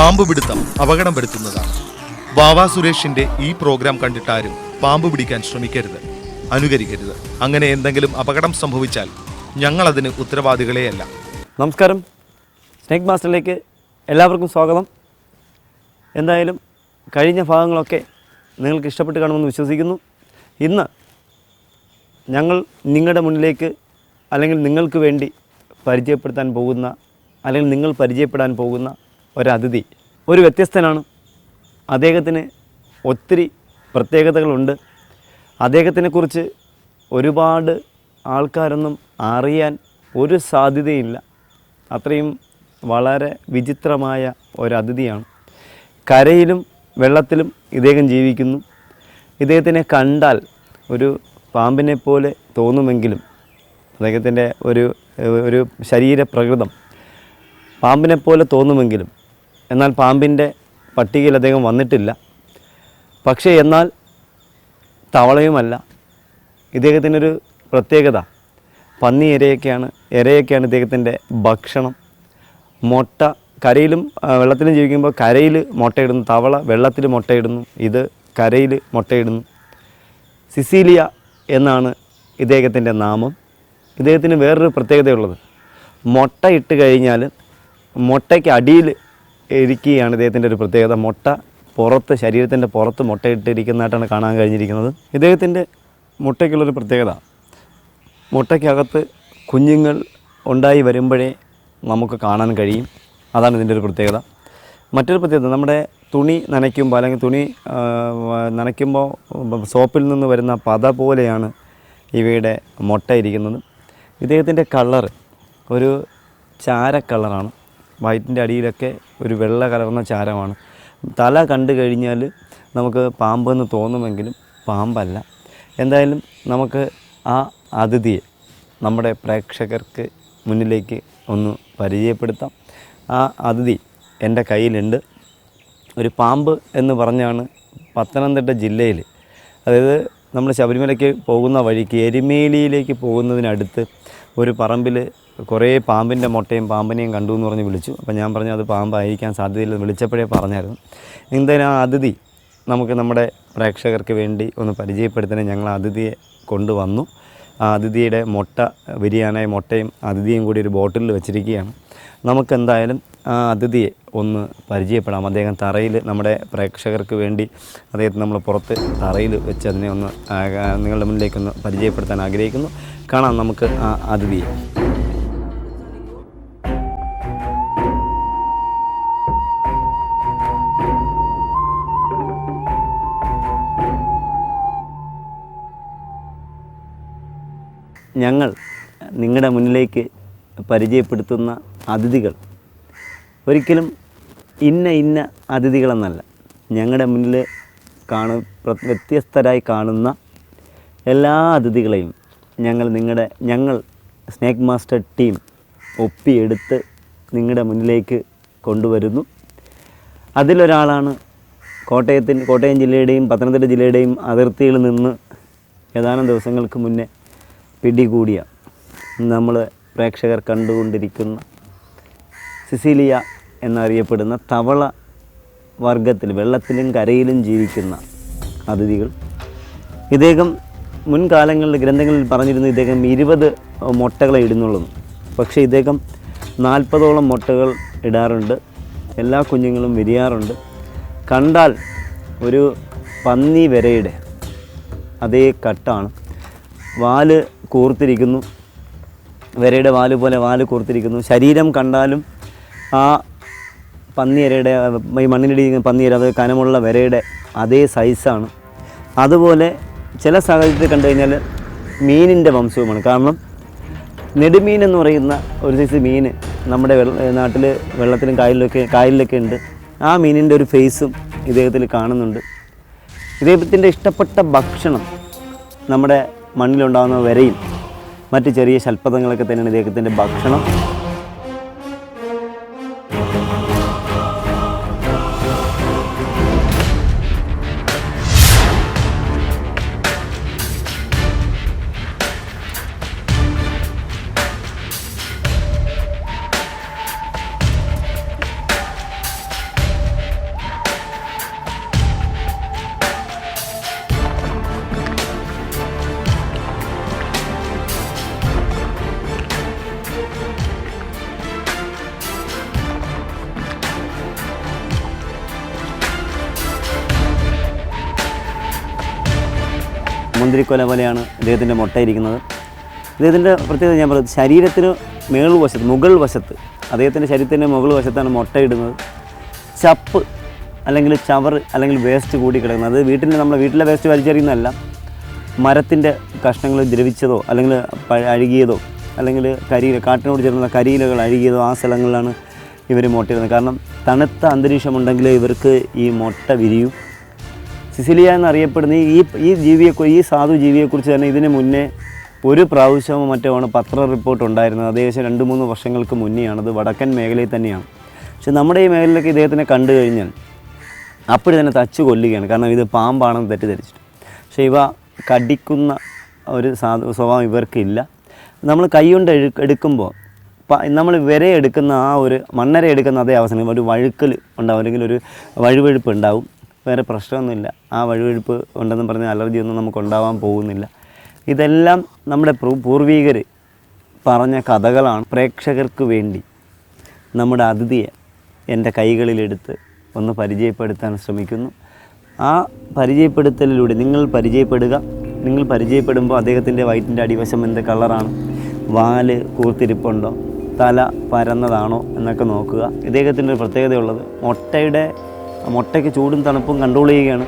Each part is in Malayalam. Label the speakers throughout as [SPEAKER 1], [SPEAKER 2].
[SPEAKER 1] പാമ്പ് പിടുത്തം അപകടം വരുത്തുന്നതാണ് വാവാ സുരേഷിന്റെ ഈ പ്രോഗ്രാം കണ്ടിട്ടാരും പാമ്പ് പിടിക്കാൻ ശ്രമിക്കരുത് അനുകരിക്കരുത്. അങ്ങനെ എന്തെങ്കിലും അപകടം സംഭവിച്ചാൽ ഞങ്ങൾ അതിന് ഉത്തരവാദികളെയല്ല.
[SPEAKER 2] നമസ്കാരം. സ്നേക് മാസ്റ്ററിലേക്ക് എല്ലാവർക്കും സ്വാഗതം. എന്തായാലും കഴിഞ്ഞ ഭാഗങ്ങളൊക്കെ നിങ്ങൾക്ക് ഇഷ്ടപ്പെട്ട് കാണുമെന്ന് വിശ്വസിക്കുന്നു. ഇന്ന് ഞങ്ങൾ നിങ്ങളുടെ മുന്നിലേക്ക് അല്ലെങ്കിൽ നിങ്ങൾക്ക് വേണ്ടി പരിചയപ്പെടുത്താൻ പോകുന്ന അല്ലെങ്കിൽ നിങ്ങൾ പരിചയപ്പെടാൻ പോകുന്ന ഒരതിഥി. ഒരു വ്യത്യസ്തനാണ്. അദ്ദേഹത്തിന് ഒത്തിരി പ്രത്യേകതകളുണ്ട്. അദ്ദേഹത്തിനെക്കുറിച്ച് ഒരുപാട് ആൾക്കാരൊന്നും അറിയാൻ ഒരു സാധ്യതയില്ല. അത്രയും വളരെ വിചിത്രമായ ഒരതിഥിയാണ്. കരയിലും വെള്ളത്തിലും ഇദ്ദേഹം ജീവിക്കുന്നു. ഇദ്ദേഹത്തിനെ കണ്ടാൽ ഒരു പാമ്പിനെ പോലെ തോന്നുമെങ്കിലും അദ്ദേഹത്തിന്റെ ഒരു ഒരു ശരീരപ്രകൃതം പാമ്പിനെ പോലെ തോന്നുമെങ്കിലും എന്നാൽ പാമ്പിന്റെ പട്ടികയിൽ അദ്ദേഹം വന്നിട്ടില്ല. പക്ഷേ എന്നാൽ തവളയുമല്ല. ഇദ്ദേഹത്തിനൊരു പ്രത്യേകത. പന്നി ഇരയൊക്കെയാണ് ഇരയൊക്കെയാണ് ഇദ്ദേഹത്തിന്റെ ഭക്ഷണം. മുട്ട കരയിലും വെള്ളത്തിലും ജീവിക്കുമ്പോൾ കരയിൽ മുട്ടയിടുന്നു തവള വെള്ളത്തിൽ മുട്ടയിടുന്നു ഇത് കരയിൽ മുട്ടയിടുന്നു. സിസീലിയ എന്നാണ് ഇദ്ദേഹത്തിന്റെ നാമം. ഇദ്ദേഹത്തിന് വേറൊരു പ്രത്യേകതയുള്ളത്. മുട്ട ഇട്ട് കഴിഞ്ഞാൽ മുട്ടയ്ക്ക് അടിയിൽ ഇരിക്കുകയാണ്. ഇദ്ദേഹത്തിന്റെ ഒരു പ്രത്യേകത മുട്ട പുറത്ത് ശരീരത്തിന്റെ പുറത്ത് മുട്ടയിട്ടിരിക്കുന്നതായിട്ടാണ് കാണാൻ കഴിഞ്ഞിരിക്കുന്നത്. ഇദ്ദേഹത്തിന്റെ മുട്ടയ്ക്കുള്ളൊരു പ്രത്യേകത മുട്ടയ്ക്കകത്ത് കുഞ്ഞുങ്ങൾ ഉണ്ടായി വരുമ്പോഴേ നമുക്ക് കാണാൻ കഴിയും. അതാണ് ഇതിന്റെ ഒരു പ്രത്യേകത. മറ്റൊരു പ്രത്യേകത നമ്മുടെ തുണി നനയ്ക്കുമ്പോൾ അല്ലെങ്കിൽ തുണി നനയ്ക്കുമ്പോൾ സോപ്പിൽ നിന്ന് വരുന്ന പത പോലെയാണ് ഇവയുടെ മുട്ട ഇരിക്കുന്നത്. ഇദ്ദേഹത്തിന്റെ കളർ ഒരു ചാര കളറാണ് വയറ്റിന്റെ അടിയിലൊക്കെ ഒരു വെള്ള കലർന്ന ചാരമാണ്. തല കണ്ടു കഴിഞ്ഞാൽ നമുക്ക് പാമ്പെന്ന് തോന്നുമെങ്കിലും പാമ്പല്ല. എന്തായാലും നമുക്ക് ആ അതിഥിയെ നമ്മുടെ പ്രേക്ഷകർക്ക് മുന്നിലേക്ക് ഒന്ന് പരിചയപ്പെടുത്താം. ആ അതിഥി എന്റെ കയ്യിലുണ്ട്. ഒരു പാമ്പ് എന്ന് പറഞ്ഞാണ് പത്തനംതിട്ട ജില്ലയിൽ അതായത് നമ്മൾ ശബരിമലയ്ക്ക് പോകുന്ന വഴിക്ക് എരുമേലിയിലേക്ക് പോകുന്നതിനടുത്ത് ഒരു പറമ്പിൽ കുറേ പാമ്പിന്റെ മുട്ടയും പാമ്പിനെയും കണ്ടു എന്ന് പറഞ്ഞ് വിളിച്ചു. അപ്പോൾ ഞാൻ പറഞ്ഞു അത് പാമ്പായിരിക്കാൻ സാധ്യതയില്ല വിളിച്ചപ്പോഴേ പറഞ്ഞായിരുന്നു. എന്തായാലും ആ അതിഥി നമുക്ക് നമ്മുടെ പ്രേക്ഷകർക്ക് വേണ്ടി ഒന്ന് പരിചയപ്പെടുത്തണേ ഞങ്ങൾ അതിഥിയെ കൊണ്ടുവന്നു. ആ അതിഥിയുടെ മുട്ട ബിരിയാനായ മുട്ടയും അതിഥിയും കൂടി ഒരു ബോട്ടിലിൽ വെച്ചിരിക്കുകയാണ്. നമുക്കെന്തായാലും ആ അതിഥിയെ ഒന്ന് പരിചയപ്പെടാം. അദ്ദേഹം തറയിൽ നമ്മുടെ പ്രേക്ഷകർക്ക് വേണ്ടി അദ്ദേഹത്തെ നമ്മൾ പുറത്ത് തറയിൽ വെച്ച് അതിനെ ഒന്ന് നിങ്ങളുടെ മുന്നിലേക്കൊന്ന് പരിചയപ്പെടുത്താൻ ആഗ്രഹിക്കുന്നു. കാണാം നമുക്ക് ആ അതിഥിയെ. ഞങ്ങൾ നിങ്ങളുടെ മുന്നിലേക്ക് പരിചയപ്പെടുത്തുന്ന അതിഥികൾ. ഒരിക്കലും ഇന്ന ഇന്ന അതിഥികളെന്നല്ല. ഞങ്ങളുടെ മുന്നിൽ കാണു വ്യത്യസ്തരായി കാണുന്ന എല്ലാ അതിഥികളെയും ഞങ്ങൾ നിങ്ങളുടെ ഞങ്ങൾ സ്നേക്ക് മാസ്റ്റർ ടീം ഒപ്പിയെടുത്ത് നിങ്ങളുടെ മുന്നിലേക്ക് കൊണ്ടുവരുന്നു. അതിലൊരാളാണ് കോട്ടയത്തിന്റെ കോട്ടയം ജില്ലയുടെയും പത്തനംതിട്ട ജില്ലയുടെയും അതിർത്തിയിൽ നിന്ന് ഏതാനും ദിവസങ്ങൾക്ക് മുന്നേ പിടികൂടിയ നമ്മൾ പ്രേക്ഷകർ കണ്ടുകൊണ്ടിരിക്കുന്ന സിസിലിയ എന്നറിയപ്പെടുന്ന തവള വർഗത്തിൽ വെള്ളത്തിലും കരയിലും ജീവിക്കുന്ന അതിഥികൾ. ഇദ്ദേഹം മുൻകാലങ്ങളിൽ ഗ്രന്ഥങ്ങളിൽ പറഞ്ഞിരുന്നു ഇദ്ദേഹം ഇരുപത് മുട്ടകളെ ഇടുന്നുള്ളൂ. പക്ഷേ ഇദ്ദേഹം നാൽപ്പതോളം മുട്ടകൾ ഇടാറുണ്ട്. എല്ലാ കുഞ്ഞുങ്ങളും വിരിയാറുണ്ട്. കണ്ടാൽ ഒരു പന്നി വരയുടെ അതേ കട്ടാണ്. വാൽ കൂർത്തിരിക്കുന്നു. വരയുടെ വാൽ പോലെ വാൽ കൂർത്തിരിക്കുന്നു. ശരീരം കണ്ടാലും ആ പന്നിയരയുടെ ഈ മണ്ണിലിടിക്കുന്ന പന്നിയര അത് കനമുള്ള വരയുടെ അതേ സൈസാണ് അതുപോലെ ചില സാഹചര്യത്തിൽ കണ്ടു കഴിഞ്ഞാൽ മീനിന്റെ വംശവുമാണ്. കാരണം നെടുമീൻ എന്ന് പറയുന്ന ഒരു സൈസ് മീൻ നമ്മുടെ നാട്ടിൽ വെള്ളത്തിലും കായലിലൊക്കെ കായലിലൊക്കെ ഉണ്ട്. ആ മീനിന്റെ ഒരു ഫേസും ഇദ്ദേഹത്തിൽ കാണുന്നുണ്ട്. ഇദ്ദേഹത്തിന്റെ ഇഷ്ടപ്പെട്ട ഭക്ഷണം നമ്മുടെ മണ്ണിലുണ്ടാകുന്ന വരെയും മറ്റ് ചെറിയ ശൽപ്പതങ്ങളൊക്കെ തന്നെയാണ് ഇദ്ദേഹത്തിന്റെ ഭക്ഷണം. മുന്തിരിക്കൊല പോലെയാണ് ഇദ്ദേഹത്തിന്റെ മുട്ടയിരിക്കുന്നത് ഇദ്ദേഹത്തിന്റെ പ്രത്യേകത ഞാൻ പറയുന്നത് ശരീരത്തിന് മേൾ വശത്ത് മുകൾ വശത്ത് അദ്ദേഹത്തിന്റെ ശരീരത്തിന്റെ മുകൾ വശത്താണ് മുട്ടയിടുന്നത് ചപ്പ് അല്ലെങ്കിൽ ചവർ അല്ലെങ്കിൽ വേസ്റ്റ് കൂടി കിടക്കുന്നത്. അത് വീട്ടിൽ നമ്മുടെ വീട്ടിലെ വേസ്റ്റ് വലിച്ചെറിയുന്നതല്ല. മരത്തിന്റെ കഷ്ണങ്ങൾ ദ്രവിച്ചതോ അല്ലെങ്കിൽ അഴുകിയതോ അല്ലെങ്കിൽ കരിയില കാട്ടിനോട് ചേർന്ന കരിയിലകൾ അഴുകിയതോ ആ സ്ഥലങ്ങളിലാണ് ഇവർ മുട്ടയിടുന്നത് കാരണം തണുത്ത അന്തരീക്ഷമുണ്ടെങ്കിൽ ഇവർക്ക് ഈ മുട്ട വിരിയും. സിസിലിയ എന്നറിയപ്പെടുന്ന ഈ ഈ ജീവിയെ ഈ സാധു ജീവിയെക്കുറിച്ച് തന്നെ ഇതിന് മുന്നേ ഒരു പ്രാവശ്യമോ മറ്റോ ആണ് പത്ര റിപ്പോർട്ട് ഉണ്ടായിരുന്നത്. ഏകദേശം രണ്ട് മൂന്ന് വർഷങ്ങൾക്ക് മുന്നെയാണത്. വടക്കൻ മേഖലയിൽ തന്നെയാണ്. പക്ഷെ നമ്മുടെ ഈ മേഖലയിലൊക്കെ ഇദ്ദേഹത്തിനെ കണ്ടു കഴിഞ്ഞാൽ അപ്പോഴും തന്നെ തച്ചു കൊല്ലുകയാണ്. കാരണം ഇത് പാമ്പാണെന്ന് തെറ്റിദ്ധരിച്ചിട്ട്. പക്ഷേ ഇവ കടിക്കുന്ന ഒരു സാധു സ്വഭാവം ഇവർക്കില്ല. നമ്മൾ കൈകൊണ്ട് എഴു എടുക്കുമ്പോൾ നമ്മൾ വിര എടുക്കുന്ന ആ ഒരു മണ്ണര എടുക്കുന്ന അതേ അവസരം ഒരു വഴുക്കൽ ഉണ്ടാവും. അല്ലെങ്കിൽ ഒരു വഴുവഴുപ്പ് ഉണ്ടാവും. വേറെ പ്രശ്നമൊന്നുമില്ല. ആ വഴുവഴുപ്പ് ഉണ്ടെന്ന് പറഞ്ഞ അലർജിയൊന്നും നമുക്ക് ഉണ്ടാവാൻ പോകുന്നില്ല. ഇതെല്ലാം നമ്മുടെ പൂർവീകർ പറഞ്ഞ കഥകളാണ്. പ്രേക്ഷകർക്ക് വേണ്ടി നമ്മുടെ അതിഥിയെ എന്റെ കൈകളിലെടുത്ത് ഒന്ന് പരിചയപ്പെടുത്താൻ ശ്രമിക്കുന്നു. ആ പരിചയപ്പെടുത്തലിലൂടെ നിങ്ങൾ പരിചയപ്പെടുക. നിങ്ങൾ പരിചയപ്പെടുമ്പോൾ അദ്ദേഹത്തിന്റെ വയറ്റിന്റെ അടിവശം എന്ത് കളറാണ്? വാൽ കൂർത്തിരിപ്പുണ്ടോ? തല പരന്നതാണോ? എന്നൊക്കെ നോക്കുക. ഇദ്ദേഹത്തിന്റെ ഒരു പ്രത്യേകതയുള്ളത് മുട്ടയുടെ മുട്ടയ്ക്ക് ചൂടും തണുപ്പും കൺട്രോൾ ചെയ്യുകയാണ്.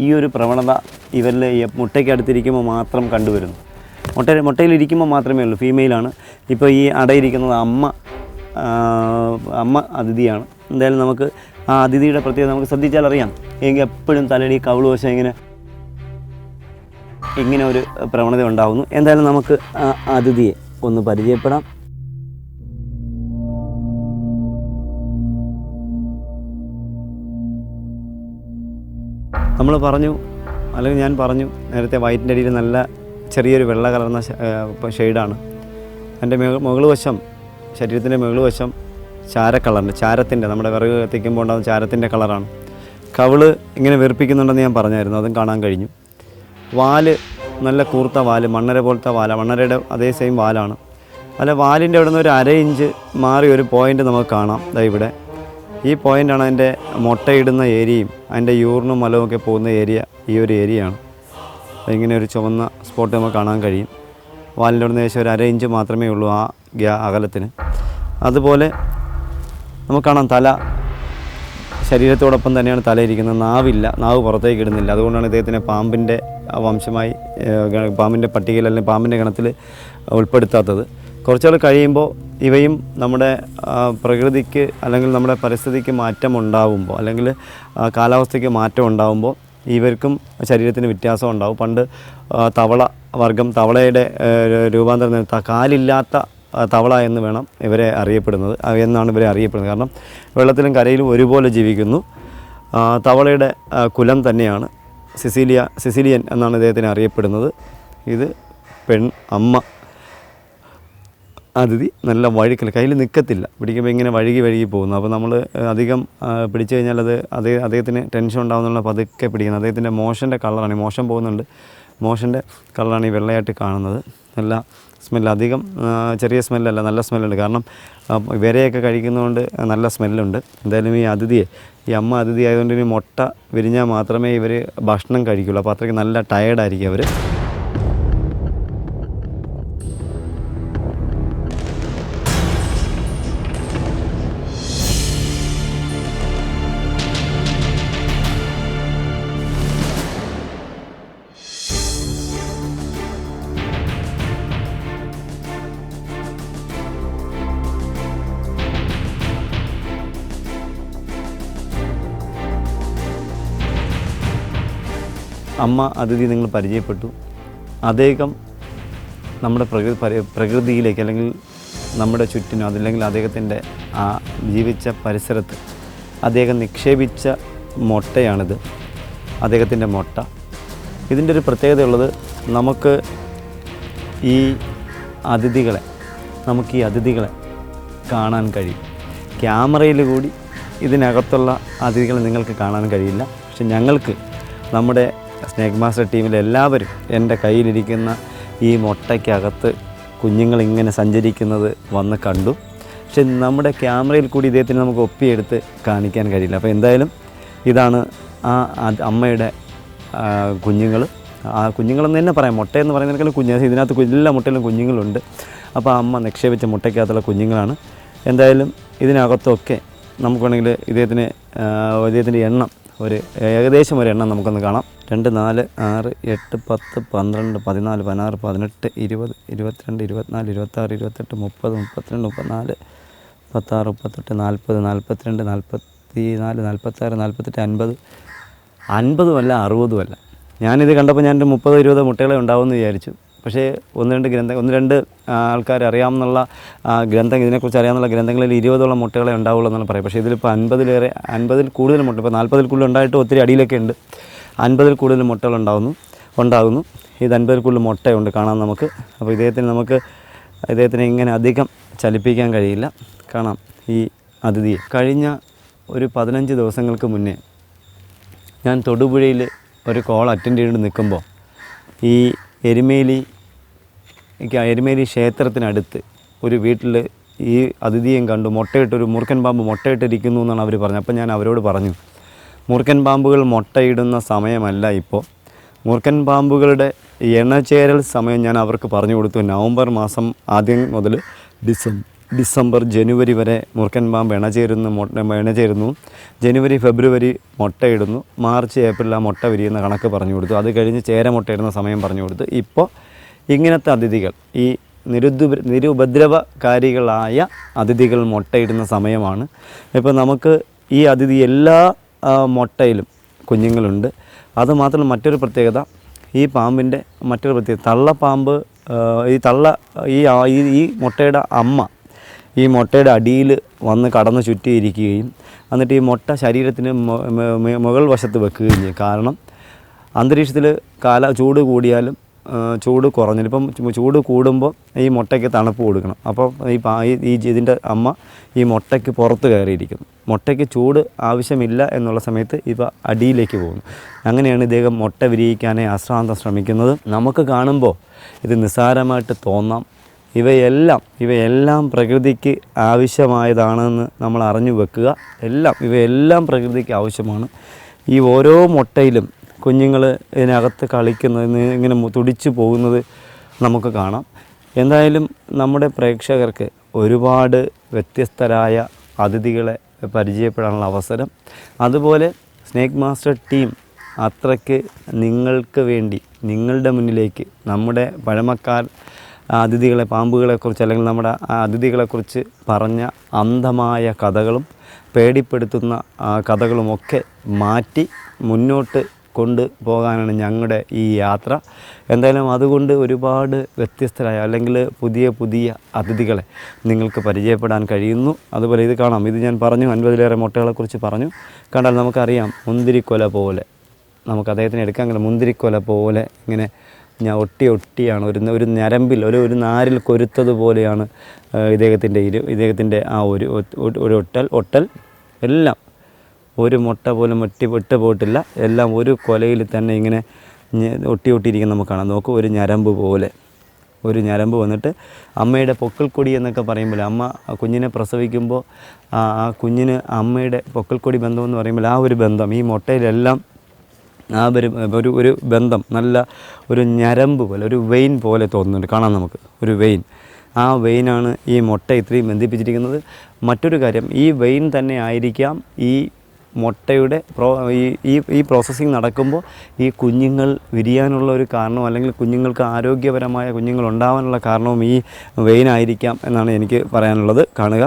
[SPEAKER 2] ഈ ഒരു പ്രവണത ഇവരിൽ മുട്ടയ്ക്ക് അടുത്തിരിക്കുമ്പോൾ മാത്രം കണ്ടുവരുന്നു. മുട്ട മുട്ടയിലിരിക്കുമ്പോൾ മാത്രമേ ഉള്ളൂ ഫീമെയിലാണ് ഇപ്പോൾ ഈ അടയിരിക്കുന്നത് അമ്മ അമ്മ അതിഥിയാണ്. എന്തായാലും നമുക്ക് ആ അതിഥിയുടെ പ്രത്യേകത നമുക്ക് ശ്രദ്ധിച്ചാൽ അറിയാം. എങ്കിൽ എപ്പോഴും തലടി കവിൾ വശം ഇങ്ങനെ ഇങ്ങനെ ഒരു പ്രവണത ഉണ്ടാകുന്നു എന്തായാലും നമുക്ക് ആ അതിഥിയെ ഒന്ന് പരിചയപ്പെടാം. നമ്മൾ പറഞ്ഞു അല്ലെങ്കിൽ ഞാൻ പറഞ്ഞു നേരത്തെ വയറ്റിന്റെ അടിയിൽ നല്ല ചെറിയൊരു വെള്ള കലർന്ന ഷെയ്ഡാണ്. എന്റെ മുകൾ വശം ശരീരത്തിന്റെ മുകൾ വശം ചാരക്കളറിന്റെ ചാരത്തിന്റെ നമ്മുടെ വിറക് കത്തിക്കുമ്പോൾ ഉണ്ടാകുന്ന ചാരത്തിന്റെ കളറാണ്. കവൾ ഇങ്ങനെ വെറുപ്പിക്കുന്നുണ്ടെന്ന് ഞാൻ പറഞ്ഞായിരുന്നു അതും കാണാൻ കഴിഞ്ഞു. വാൽ നല്ല കൂർത്ത വാൽ മണ്ണര പോലത്തെ വാല മണ്ണരയുടെ അതേ സെയിം വാലാണ്. അല്ല വാലിന്റെ അവിടെ നിന്ന് ഒരു അര ഇഞ്ച് മാറി ഒരു പോയിന്റ് നമുക്ക് കാണാം ഇവിടെ. ഈ പോയിന്റാണ് അതിന്റെ മുട്ടയിടുന്ന ഏരിയയും അതിന്റെ യൂറിനും മലവും ഒക്കെ പോകുന്ന ഏരിയ ഈ ഒരു ഏരിയയാണ്. ഇങ്ങനെ ഒരു ചുവന്ന സ്പോട്ട് നമുക്ക് കാണാൻ കഴിയും. വാലിന്റെ അവിടെ നിന്ന് ഏകദേശം ഒരു അര ഇഞ്ച് മാത്രമേ ഉള്ളൂ ആ ഗ്യാ അകലത്തിന്. അതുപോലെ നമുക്ക് കാണാം തല. ശരീരത്തോടൊപ്പം തന്നെയാണ് തലയിരിക്കുന്നത് നാവില്ല നാവ് പുറത്തേക്ക് ഇടുന്നില്ല. അതുകൊണ്ടാണ് ഇദ്ദേഹത്തിനെ പാമ്പിന്റെ വംശമായി പാമ്പിന്റെ പട്ടികയിൽ അല്ലെങ്കിൽ പാമ്പിന്റെ ഗണത്തിൽ ഉൾപ്പെടുത്താത്തത്. കുറച്ചുകൾ കഴിയുമ്പോൾ ഇവയും നമ്മുടെ പ്രകൃതിക്ക് അല്ലെങ്കിൽ നമ്മുടെ പരിസ്ഥിതിക്ക് മാറ്റം ഉണ്ടാവുമ്പോൾ അല്ലെങ്കിൽ കാലാവസ്ഥയ്ക്ക് മാറ്റം ഉണ്ടാവുമ്പോൾ ഇവർക്കും ശരീരത്തിന് വ്യത്യാസം ഉണ്ടാവും. പണ്ട് തവള വർഗം തവളയുടെ രൂപാന്തരം കാലില്ലാത്ത തവള എന്ന് വേണം ഇവരെ അറിയപ്പെടുന്നത്. എന്നാണ് ഇവരെ അറിയപ്പെടുന്നത്. കാരണം വെള്ളത്തിലും കരയിലും ഒരുപോലെ ജീവിക്കുന്നു. തവളയുടെ കുലം തന്നെയാണ് സിസിലിയ സിസിലിയൻ എന്നാണ് ഇദ്ദേഹത്തിന് അറിയപ്പെടുന്നത്. ഇത് പെൺ അമ്മ അതിഥി നല്ല വഴുക്കൽ കയ്യിൽ നിൽക്കത്തില്ല പിടിക്കുമ്പോൾ ഇങ്ങനെ വഴുകി വഴുകി പോകുന്നു. അപ്പോൾ നമ്മൾ അധികം പിടിച്ചു കഴിഞ്ഞാൽ അത് അതേ അദ്ദേഹത്തിന് ടെൻഷൻ ഉണ്ടാകുന്നുള്ള പതുക്കെ പിടിക്കുന്നത് അദ്ദേഹത്തിന്റെ മോഷന്റെ കളറാണ്. മോശം പോകുന്നുണ്ട്. മോഷന്റെ കളറാണ് ഈ വെള്ളയായിട്ട് കാണുന്നത്. നല്ല സ്മെല്ല്. അധികം ചെറിയ സ്മെല്ലല്ല നല്ല സ്മെല്ലുണ്ട്. കാരണം വിരയൊക്കെ കഴിക്കുന്നതുകൊണ്ട് നല്ല സ്മെല്ലുണ്ട്. എന്തായാലും ഈ അതിഥിയെ ഈ അമ്മ അതിഥി ആയതുകൊണ്ട് ഇനി മുട്ട വിരിഞ്ഞാൽ മാത്രമേ ഇവർ ഭക്ഷണം കഴിക്കുള്ളൂ. അപ്പോൾ അത്രയ്ക്ക് നല്ല ടയേർഡായിരിക്കും അവർ അമ്മ അതിഥി നിങ്ങൾ പരിചയപ്പെട്ടു. അദ്ദേഹം നമ്മുടെ പ്രകൃതി പരി- പ്രകൃതിയിലേക്ക് അല്ലെങ്കിൽ നമ്മുടെ ചുറ്റിനും അതല്ലെങ്കിൽ അദ്ദേഹത്തിന്റെ ആ ജീവിച്ച പരിസരത്ത് അദ്ദേഹം നിക്ഷേപിച്ച മുട്ടയാണിത്. അദ്ദേഹത്തിന്റെ മുട്ട. ഇതിന്റെ ഒരു പ്രത്യേകതയുള്ളത് നമുക്ക് ഈ അതിഥികളെ നമുക്ക് ഈ അതിഥികളെ കാണാൻ കഴിയും. ക്യാമറയിൽ കൂടി ഇതിനകത്തുള്ള അതിഥികളെ നിങ്ങൾക്ക് കാണാൻ കഴിയില്ല. പക്ഷെ ഞങ്ങൾക്ക് നമ്മുടെ സ്നേക് മാസ്റ്റർ ടീമിലെ എല്ലാവരും എന്റെ കയ്യിലിരിക്കുന്ന ഈ മുട്ടയ്ക്കകത്ത് കുഞ്ഞുങ്ങളിങ്ങനെ സഞ്ചരിക്കുന്നത് വന്ന് കണ്ടു. പക്ഷെ നമ്മുടെ ക്യാമറയിൽ കൂടി ഇദ്ദേഹത്തിന് നമുക്ക് ഒപ്പിയെടുത്ത് കാണിക്കാൻ കഴിയില്ല. അപ്പോൾ എന്തായാലും ഇതാണ് ആ അമ്മയുടെ കുഞ്ഞുങ്ങൾ. ആ കുഞ്ഞുങ്ങളെന്ന് തന്നെ പറയാം. മുട്ടയെന്ന് പറയുന്നതിനേക്കാളും കുഞ്ഞ് ഇതിനകത്ത് എല്ലാ മുട്ടയിലും കുഞ്ഞുങ്ങളുണ്ട്. അപ്പോൾ അമ്മ നിക്ഷേപിച്ച മുട്ടയ്ക്കകത്തുള്ള കുഞ്ഞുങ്ങളാണ്. എന്തായാലും ഇതിനകത്തൊക്കെ നമുക്ക് വേണമെങ്കിൽ ഇദ്ദേഹത്തിന് ഇദ്ദേഹത്തിന്റെ എണ്ണം ഒരു ഏകദേശം ഒരു എണ്ണം നമുക്കൊന്ന് കാണാം. രണ്ട് നാല് ആറ് എട്ട് പത്ത് പന്ത്രണ്ട് പതിനാല് പതിനാറ് പതിനെട്ട് ഇരുപത് ഇരുപത്തിരണ്ട് ഇരുപത്തിനാല് ഇരുപത്താറ് ഇരുപത്തെട്ട് മുപ്പത് മുപ്പത്തിരണ്ട് മുപ്പത്തിനാല് മുപ്പത്താറ് മുപ്പത്തെട്ട് നാൽപ്പത് നാൽപ്പത്തിരണ്ട് നാൽപ്പത്തി നാല് നാൽപ്പത്താറ് നാൽപ്പത്തെട്ട് അൻപത്. അൻപതുമല്ല അറുപതുമല്ല. ഞാനിത് കണ്ടപ്പോൾ ഞാൻ മുപ്പത് ഇരുപത് മുട്ടകളെ ഉണ്ടാവുമെന്ന് വിചാരിച്ചു. പക്ഷേ ഒന്ന് രണ്ട് ഗ്രന്ഥ ഒന്ന് രണ്ട് ആൾക്കാർ അറിയാമെന്നുള്ള ഗ്രന്ഥം ഇതിനെക്കുറിച്ച് അറിയാമെന്നുള്ള ഗ്രന്ഥങ്ങളിൽ ഇരുപതോളം മുട്ടകളെ ഉണ്ടാവുള്ളൂ എന്നാണ് പറയും പക്ഷേ ഇതിലിപ്പോൾ അൻപതിലേറെ അൻപതിൽ കൂടുതൽ മുട്ട ഇപ്പോൾ നാൽപ്പതിൽ കൂടുതൽ ഉണ്ടായിട്ട് ഒത്തിരി അടിയിലൊക്കെ ഉണ്ട്. അൻപതിൽ കൂടുതൽ മുട്ടകൾ ഉണ്ടാകുന്നു ഉണ്ടാകുന്നു. ഇത് അൻപതിൽ കൂടുതൽ മുട്ടയുണ്ട് കാണാം നമുക്ക്. അപ്പോൾ ഇദ്ദേഹത്തിന് നമുക്ക് ഇദ്ദേഹത്തിനെ ഇങ്ങനെ അധികം ചലിപ്പിക്കാൻ കഴിയില്ല. കാണാം ഈ അതിഥിയെ. കഴിഞ്ഞ ഒരു പതിനഞ്ച് ദിവസങ്ങൾക്ക് മുന്നേ ഞാൻ തൊടുപുഴയിൽ ഒരു കോൾ അറ്റൻഡ് ചെയ്തുകൊണ്ട് നിൽക്കുമ്പോൾ ഈ എരുമേലി എനിക്ക് എരുമേലി ക്ഷേത്രത്തിനടുത്ത് ഒരു വീട്ടിൽ ഈ അതിഥിയും കണ്ടു. മുട്ടയിട്ടൊരു മൂർഖൻ പാമ്പ് മുട്ടയിട്ടിരിക്കുന്നു എന്നാണ് അവർ പറഞ്ഞത്. അപ്പം ഞാൻ അവരോട് പറഞ്ഞു മൂർഖൻ പാമ്പുകൾ മുട്ടയിടുന്ന സമയമല്ല ഇപ്പോൾ മൂർഖൻ പാമ്പുകളുടെ എണചേരൽ സമയം ഞാൻ അവർക്ക് പറഞ്ഞു കൊടുത്തു. നവംബർ മാസം ആദ്യം മുതൽ ഡിസംബർ ഡിസംബർ ജനുവരി വരെ മൂർഖൻ പാമ്പ് ഇണചേരുന്നു മുട്ട ഇണചേരുന്നു ജനുവരി ഫെബ്രുവരി മുട്ടയിടുന്നു. മാർച്ച് ഏപ്രിൽ ആ മുട്ട വിരിയുന്ന കണക്ക് പറഞ്ഞു കൊടുത്തു. അത് കഴിഞ്ഞ് ചേര മുട്ടയിടുന്ന സമയം പറഞ്ഞു കൊടുത്തു. ഇപ്പോൾ ഇങ്ങനത്തെ അതിഥികൾ ഈ നിരുദ്ര നിരുപദ്രവകാരികളായ അതിഥികൾ മുട്ടയിടുന്ന സമയമാണ്. ഇപ്പോൾ നമുക്ക് ഈ അതിഥി എല്ലാ മുട്ടയിലും കുഞ്ഞുങ്ങളുണ്ട്. അതുമാത്രമല്ല മറ്റൊരു പ്രത്യേകത ഈ പാമ്പിന്റെ മറ്റൊരു പ്രത്യേകത തള്ളപ്പാമ്പ് ഈ തള്ള ഈ ഈ- മുട്ടയുടെ അമ്മ ഈ മുട്ടയുടെ അടിയിൽ വന്ന് കടന്ന് ചുറ്റിയിരിക്കുകയും എന്നിട്ട് ഈ മുട്ട ശരീരത്തിന് മുകൾ വശത്ത് വെക്കുകയും ചെയ്യും. കാരണം അന്തരീക്ഷത്തിൽ കാല ചൂട് കൂടിയാലും ചൂട് കുറഞ്ഞിപ്പം ചൂട് കൂടുമ്പോൾ ഈ മുട്ടയ്ക്ക് തണുപ്പ് കൊടുക്കണം. അപ്പോൾ ഈ പാ ഈ ഇതിന്റെ അമ്മ ഈ മുട്ടയ്ക്ക് പുറത്ത് കയറിയിരിക്കുന്നു. മുട്ടയ്ക്ക് ചൂട് ആവശ്യമില്ല എന്നുള്ള സമയത്ത് ഇവ അടിയിലേക്ക് പോകുന്നു. അങ്ങനെയാണ് ഇദ്ദേഹം മുട്ട വിരിയിക്കാനേ അശ്രാന്തം ശ്രമിക്കുന്നത്. നമുക്ക് കാണുമ്പോൾ ഇത് നിസ്സാരമായിട്ട് തോന്നാം. ഇവയെല്ലാം ഇവയെല്ലാം പ്രകൃതിക്ക് ആവശ്യമായതാണെന്ന് നമ്മൾ അറിഞ്ഞു വെക്കുക. എല്ലാം ഇവയെല്ലാം പ്രകൃതിക്ക് ആവശ്യമാണ്. ഈ ഓരോ മുട്ടയിലും കുഞ്ഞുങ്ങൾ ഇതിനകത്ത് കളിക്കുന്നത് ഇങ്ങനെ തുടിച്ചു പോകുന്നത് നമുക്ക് കാണാം. എന്തായാലും നമ്മുടെ പ്രേക്ഷകർക്ക് ഒരുപാട് വ്യത്യസ്തരായ അതിഥികളെ പരിചയപ്പെടാനുള്ള അവസരം. അതുപോലെ സ്നേക്ക് മാസ്റ്റർ ടീം അത്രയ്ക്ക് നിങ്ങൾക്ക് വേണ്ടി നിങ്ങളുടെ മുന്നിലേക്ക് നമ്മുടെ പഴമക്കാർ അതിഥികളെ പാമ്പുകളെക്കുറിച്ച് അല്ലെങ്കിൽ നമ്മുടെ അതിഥികളെക്കുറിച്ച് പറഞ്ഞ അന്ധമായ കഥകളും പേടിപ്പെടുത്തുന്ന കഥകളുമൊക്കെ മാറ്റി മുന്നോട്ട് കൊണ്ട് പോകാനാണ് ഞങ്ങളുടെ ഈ യാത്ര. എന്തായാലും അതുകൊണ്ട് ഒരുപാട് വ്യത്യസ്തരായ അല്ലെങ്കിൽ പുതിയ പുതിയ അതിഥികളെ നിങ്ങൾക്ക് പരിചയപ്പെടാൻ കഴിയുന്നു. അതുപോലെ ഇത് കാണാം. ഇത് ഞാൻ പറഞ്ഞു അൻപതിലേറെ മുട്ടകളെക്കുറിച്ച് പറഞ്ഞു. കണ്ടാൽ നമുക്കറിയാം മുന്തിരിക്കൊല പോലെ. നമുക്ക് അദ്ദേഹത്തിന് എടുക്കാൻ കഴിയും മുന്തിരിക്കൊല പോലെ ഇങ്ങനെ ഞാൻ ഒട്ടി ഒട്ടിയാണ് ഒരു ഒരു ഞരമ്പിൽ ഒരു ഒരു നാരിൽ കൊരുത്തതുപോലെയാണ് ഇദ്ദേഹത്തിന്റെ ഇരു ഇദ്ദേഹത്തിന്റെ ആ ഒരു ഒരു ഒട്ടൽ ഒട്ടൽ എല്ലാം ഒരു മുട്ട പോലും ഒട്ടി വിട്ട് പോയിട്ടില്ല. എല്ലാം ഒരു കൊലയിൽ തന്നെ ഇങ്ങനെ ഒട്ടി ഒട്ടിയിരിക്കുന്ന നമുക്ക് കാണാം. നോക്കൂ ഒരു ഞരമ്പ് പോലെ. ഒരു ഞരമ്പ് വന്നിട്ട് അമ്മയുടെ പൊക്കിൾക്കൊടി എന്നൊക്കെ പറയുമ്പോൾ അമ്മ കുഞ്ഞിനെ പ്രസവിക്കുമ്പോൾ ആ കുഞ്ഞിന് അമ്മയുടെ പൊക്കിൾക്കൊടി ബന്ധം എന്ന് പറയുമ്പോൾ ആ ഒരു ബന്ധം ഈ മുട്ടയിലെല്ലാം ആ ഒരു ഒരു ഒരു ബന്ധം നല്ല ഒരു ഞരമ്പ് പോലെ ഒരു വെയിൻ പോലെ തോന്നുന്നുണ്ട്. കാണാം നമുക്ക് ഒരു വെയിൻ. ആ വെയിനാണ് ഈ മുട്ട ഇത്രയും ബന്ധിപ്പിച്ചിരിക്കുന്നത്. മറ്റൊരു കാര്യം ഈ വെയിൻ തന്നെ ആയിരിക്കാം ഈ മുട്ടയുടെ പ്രോ ഈ ഈ പ്രോസസ്സിങ് നടക്കുമ്പോൾ ഈ കുഞ്ഞുങ്ങൾ വിരിയാനുള്ള ഒരു കാരണവും അല്ലെങ്കിൽ കുഞ്ഞുങ്ങൾക്ക് ആരോഗ്യപരമായ കുഞ്ഞുങ്ങൾ ഉണ്ടാവാനുള്ള കാരണവും ഈ വെയിനായിരിക്കാം എന്നാണ് എനിക്ക് പറയാനുള്ളത്. കാണുക.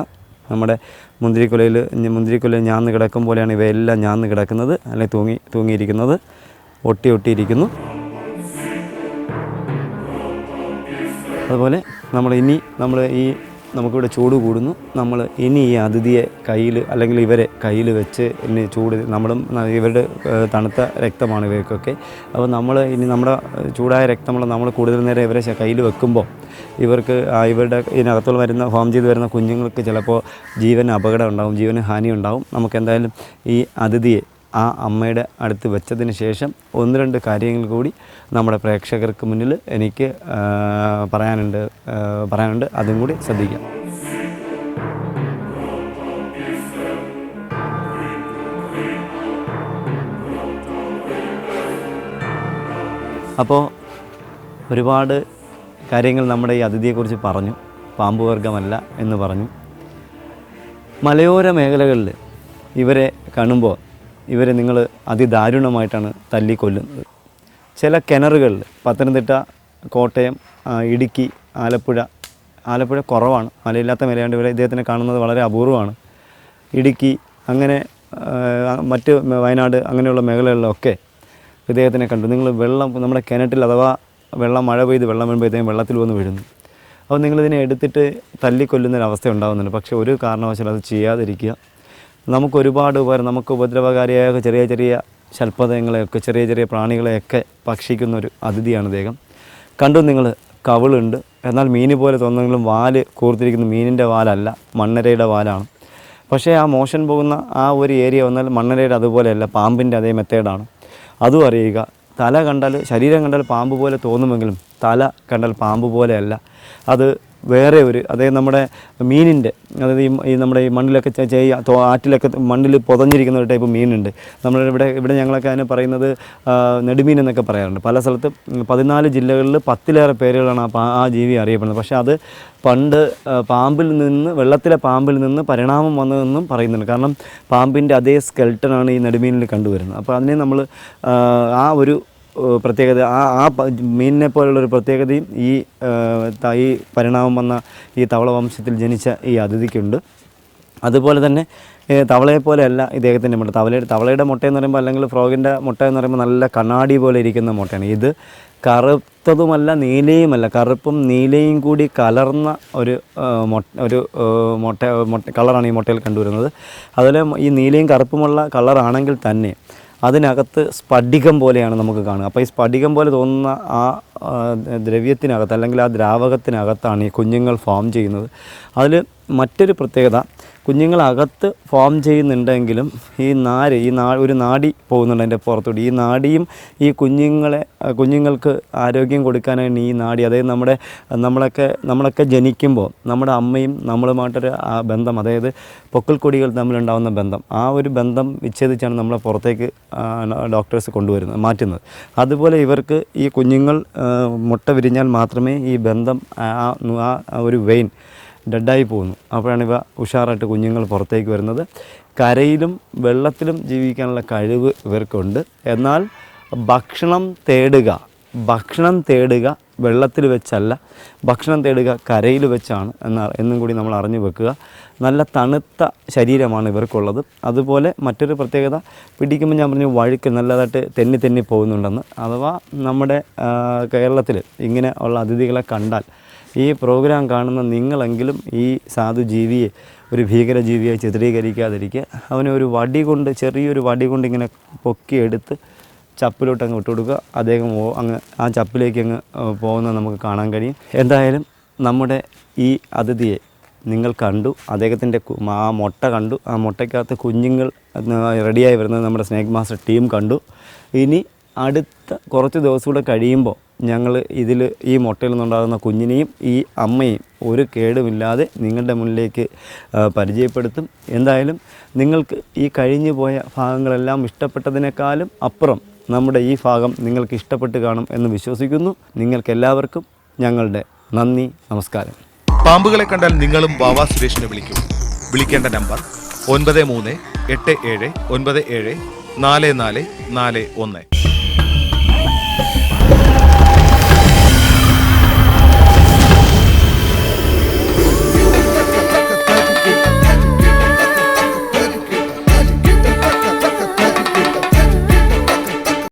[SPEAKER 2] നമ്മുടെ മുന്തിരിക്കുലയിൽ മുന്തിരിക്കുലയിൽ ഞാന്ന് കിടക്കും പോലെയാണ് ഇവയെല്ലാം ഞാന്ന് കിടക്കുന്നത്. അല്ലെങ്കിൽ തൂങ്ങി തൂങ്ങിയിരിക്കുന്നത്. ഒട്ടി ഒട്ടിയിരിക്കുന്നു. അതുപോലെ നമ്മൾ ഇനി നമ്മൾ ഈ നമുക്കിവിടെ ചൂട് കൂടുന്നു. നമ്മൾ ഇനി ഈ അതിഥിയെ കയ്യിൽ അല്ലെങ്കിൽ ഇവരെ കയ്യിൽ വെച്ച് ഇനി ചൂട് നമ്മളും ഇവരുടെ തണുത്ത രക്തമാണ് ഇവർക്കൊക്കെ. അപ്പോൾ നമ്മൾ ഇനി നമ്മുടെ ചൂടായ രക്തമുള്ള നമ്മൾ കൂടുതൽ നേരം ഇവരെ കയ്യിൽ വെക്കുമ്പോൾ ഇവർക്ക് ഇവരുടെ ഇതിനകത്തുള്ള വരുന്ന ഫോം ചെയ്ത് വരുന്ന കുഞ്ഞുങ്ങൾക്ക് ചിലപ്പോൾ ജീവന് അപകടം ഉണ്ടാവും ജീവന് ഹാനി ഉണ്ടാവും. നമുക്ക് എന്തായാലും ഈ അതിഥിയെ ആ അമ്മയുടെ അടുത്ത് വെച്ചതിന് ശേഷം ഒന്ന് രണ്ട് കാര്യങ്ങൾ കൂടി നമ്മുടെ പ്രേക്ഷകർക്ക് മുന്നിൽ എനിക്ക് പറയാനുണ്ട് പറയാനുണ്ട്. അതും കൂടി ശ്രദ്ധിക്കാം. അപ്പോൾ ഒരുപാട് കാര്യങ്ങൾ നമ്മുടെ ഈ അതിഥിയെക്കുറിച്ച് പറഞ്ഞു. പാമ്പുവർഗമല്ല എന്ന് പറഞ്ഞു. മലയോര മേഖലകളിൽ ഇവരെ കാണുമ്പോൾ ഇവരെ നിങ്ങൾ അതിദാരുണമായിട്ടാണ് തല്ലിക്കൊല്ലുന്നത്. ചില കിണറുകളിൽ പത്തനംതിട്ട കോട്ടയം ഇടുക്കി ആലപ്പുഴ ആലപ്പുഴ കുറവാണ്. മലയില്ലാത്ത മലയാണ്ട് ഇവരെ ഇദ്ദേഹത്തിനെ കാണുന്നത് വളരെ അപൂർവമാണ്. ഇടുക്കി അങ്ങനെ മറ്റ് വയനാട് അങ്ങനെയുള്ള മേഖലകളിലൊക്കെ ഇദ്ദേഹത്തിനെ കണ്ടു. നിങ്ങൾ വെള്ളം നമ്മുടെ കിണറ്റിൽ അഥവാ വെള്ളം മഴ പെയ്ത് വെള്ളം വീഴുമ്പോൾ വെള്ളത്തിൽ വന്ന് വീഴുന്നു. അപ്പോൾ നിങ്ങളിതിനെ എടുത്തിട്ട് തല്ലിക്കൊല്ലുന്നൊരവസ്ഥ ഉണ്ടാകുന്നുണ്ട് പക്ഷേ ഒരു കാരണവശാലും അത് ചെയ്യാതിരിക്കുക. നമുക്ക് ഒരുപാട് ഉപകാരം നമുക്ക് ഉപദ്രവകാരിയായ ചെറിയ ചെറിയ ശൽപ്പതങ്ങളെയൊക്കെ ചെറിയ ചെറിയ പ്രാണികളെയൊക്കെ ഭക്ഷിക്കുന്ന ഒരു അതിഥിയാണ് അദ്ദേഹം കണ്ടു നിങ്ങൾ കവിളുണ്ട്. എന്നാൽ മീൻ പോലെ തോന്നുന്നെങ്കിലും വാൽ കൂർത്തിരിക്കുന്ന മീനിന്റെ വാലല്ല മണ്ണരയുടെ വാലാണ്. പക്ഷേ ആ മോഷൻ പോകുന്ന ആ ഒരു ഏരിയ വന്നാൽ മണ്ണരയുടെ അതുപോലെയല്ല പാമ്പിന്റെ അതേ മെത്തേഡാണ്. അതും അറിയുക തല കണ്ടാൽ ശരീരം കണ്ടാൽ പാമ്പ് പോലെ തോന്നുമെങ്കിലും തല കണ്ടാൽ പാമ്പ് പോലെയല്ല. അത് വേറെ ഒരു അതായത് നമ്മുടെ മീനിന്റെ അതായത് ഈ നമ്മുടെ ഈ മണ്ണിലൊക്കെ ചെയ്യ ആറ്റിലൊക്കെ മണ്ണിൽ പുതഞ്ഞിരിക്കുന്ന ഒരു ടൈപ്പ് മീനുണ്ട്. നമ്മൾ ഇവിടെ ഇവിടെ ഞങ്ങളൊക്കെ അതിന് പറയുന്നത് നെടുമീൻ എന്നൊക്കെ പറയാറുണ്ട്. പല സ്ഥലത്ത് പതിനാല് ജില്ലകളിൽ പത്തിലേറെ പേരുകളാണ് ആ ജീവി അറിയപ്പെടുന്നത്. പക്ഷേ അത് പണ്ട് പാമ്പിൽ നിന്ന് വെള്ളത്തിലെ പാമ്പിൽ നിന്ന് പരിണാമം വന്നതെന്നും പറയുന്നുണ്ട്. കാരണം പാമ്പിന്റെ അതേ സ്കെൽട്ടനാണ് ഈ നെടുമീനിൽ കണ്ടുവരുന്നത്. അപ്പോൾ അതിനെ നമ്മൾ ആ ഒരു പ്രത്യേകത ആ ആ മീനിനെ പോലുള്ളൊരു പ്രത്യേകതയും ഈ ഈ പരിണാമം വന്ന ഈ തവള വംശത്തിൽ ജനിച്ച ഈ അതിഥിക്കുണ്ട്. അതുപോലെ തന്നെ തവളയെ പോലെയല്ല ഇദ്ദേഹത്തിന്റെ മുട്ട. തവളയുടെ തവളയുടെ മുട്ടയെന്ന് പറയുമ്പോൾ അല്ലെങ്കിൽ ഫ്രോഗിന്റെ മുട്ട എന്ന് പറയുമ്പോൾ നല്ല കണ്ണാടി പോലെ ഇരിക്കുന്ന മുട്ടയാണ്. ഇത് കറുത്തതുമല്ല നീലയുമല്ല. കറുപ്പും നീലയും കൂടി കലർന്ന ഒരു മുട്ട മൊട്ട ഒരു മുട്ട മുട്ട കളറാണ് ഈ മുട്ടയിൽ കണ്ടുവരുന്നത്. അതുപോലെ ഈ നീലയും കറുപ്പുമുള്ള കളറാണെങ്കിൽ തന്നെ അതിനകത്ത് സ്ഫടികം പോലെയാണ് നമുക്ക് കാണുക. അപ്പോൾ ഈ സ്ഫടികം പോലെ തോന്നുന്ന ആ ദ്രവ്യത്തിനകത്ത് അല്ലെങ്കിൽ ആ ദ്രാവകത്തിനകത്താണ് ഈ കുഞ്ഞുങ്ങൾ ഫോം ചെയ്യുന്നത്. അതിൽ മറ്റൊരു പ്രത്യേകത കുഞ്ഞുങ്ങളകത്ത് ഫോം ചെയ്യുന്നുണ്ടെങ്കിലും ഈ നാര് ഈ നാ ഒരു നാടി പോകുന്നുണ്ട് അതിന്റെ പുറത്തോട്ട്. ഈ നാടിയും ഈ കുഞ്ഞുങ്ങളെ കുഞ്ഞുങ്ങൾക്ക് ആരോഗ്യം കൊടുക്കാനാണ് ഈ നാടി അതായത് നമ്മുടെ നമ്മളൊക്കെ നമ്മളൊക്കെ ജനിക്കുമ്പോൾ നമ്മുടെ അമ്മയും നമ്മളുമായിട്ടൊരു ആ ബന്ധം അതായത് പൊക്കൽ പൊക്കിൾക്കൊടികൾ തമ്മിലുണ്ടാകുന്ന ബന്ധം. ആ ഒരു ബന്ധം വിച്ഛേദിച്ചാണ് നമ്മളെ പുറത്തേക്ക് ഡോക്ടേഴ്സ് കൊണ്ടുവരുന്നത് മാറ്റുന്നത്. അതുപോലെ ഇവർക്ക് ഈ കുഞ്ഞുങ്ങൾ മുട്ട വിരിഞ്ഞാൽ മാത്രമേ ഈ ബന്ധം ആ ഒരു വെയിൻ ഡെഡായി പോകുന്നു. അപ്പോഴാണ് ഇവ ഉഷാറായിട്ട് കുഞ്ഞുങ്ങൾ പുറത്തേക്ക് വരുന്നത്. കരയിലും വെള്ളത്തിലും ജീവിക്കാനുള്ള കഴിവ് ഇവർക്കുണ്ട്. എന്നാൽ ഭക്ഷണം തേടുക ഭക്ഷണം തേടുക വെള്ളത്തിൽ വെച്ചല്ല ഭക്ഷണം തേടുക കരയിൽ വെച്ചാണ് എന്ന എന്നും കൂടി നമ്മൾ അറിഞ്ഞു വെക്കുക. നല്ല തണുത്ത ശരീരമാണ് ഇവർക്കുള്ളത്. അതുപോലെ മറ്റൊരു പ്രത്യേകത പിടിക്കുമ്പോൾ ഞാൻ പറഞ്ഞു വഴുക്ക് നല്ലതായിട്ട് തെന്നി തെന്നി പോകുന്നുണ്ടെന്ന്. അഥവാ നമ്മുടെ കേരളത്തിൽ ഇങ്ങനെ ഉള്ള അതിഥികളെ കണ്ടാൽ ഈ പ്രോഗ്രാം കാണുന്ന നിങ്ങളെങ്കിലും ഈ സാധു ജീവിയെ ഒരു ഭീകരജീവിയെ ചിത്രീകരിക്കാതിരിക്കുക. അവനെ ഒരു വടി കൊണ്ട് ചെറിയൊരു വടി കൊണ്ട് ഇങ്ങനെ പൊക്കിയെടുത്ത് ചപ്പിലോട്ട് അങ്ങ് വിട്ടു കൊടുക്കുക അദ്ദേഹം അങ്ങ് ആ ചപ്പിലേക്ക് അങ്ങ് പോകുന്നത് നമുക്ക് കാണാൻ കഴിയും. എന്തായാലും നമ്മുടെ ഈ അതിഥിയെ നിങ്ങൾ കണ്ടു. അദ്ദേഹത്തിന്റെ ആ മുട്ട കണ്ടു. ആ മുട്ടയ്ക്കകത്ത് കുഞ്ഞുങ്ങൾ റെഡിയായി വരുന്നത് നമ്മുടെ സ്നേക് മാസ്റ്റർ ടീം കണ്ടു. ഇനി അടുത്ത കുറച്ച് ദിവസം കൂടെ കഴിയുമ്പോൾ ഞങ്ങൾ ഇതിൽ ഈ മുട്ടയിൽ നിന്നുണ്ടാകുന്ന കുഞ്ഞിനെയും ഈ അമ്മയും ഒരു കേടുമില്ലാതെ നിങ്ങളുടെ മുന്നിലേക്ക് പരിചയപ്പെടുത്തും. എന്തായാലും നിങ്ങൾക്ക് ഈ കഴിഞ്ഞു പോയ ഭാഗങ്ങളെല്ലാം ഇഷ്ടപ്പെട്ടതിനേക്കാളും അപ്പുറം നമ്മുടെ ഈ ഭാഗം നിങ്ങൾക്ക് ഇഷ്ടപ്പെട്ട് കാണും എന്ന് വിശ്വസിക്കുന്നു. നിങ്ങൾക്കെല്ലാവർക്കും ഞങ്ങളുടെ നന്ദി നമസ്കാരം.
[SPEAKER 1] പാമ്പുകളെ കണ്ടാൽ നിങ്ങളും ബാബ സുരേഷിനെ വിളിക്കും. വിളിക്കേണ്ട നമ്പർ ഒൻപത് മൂന്ന് എട്ട് ഏഴ് ഒൻപത് ഏഴ് നാല് നാല് നാല് ഒന്ന്.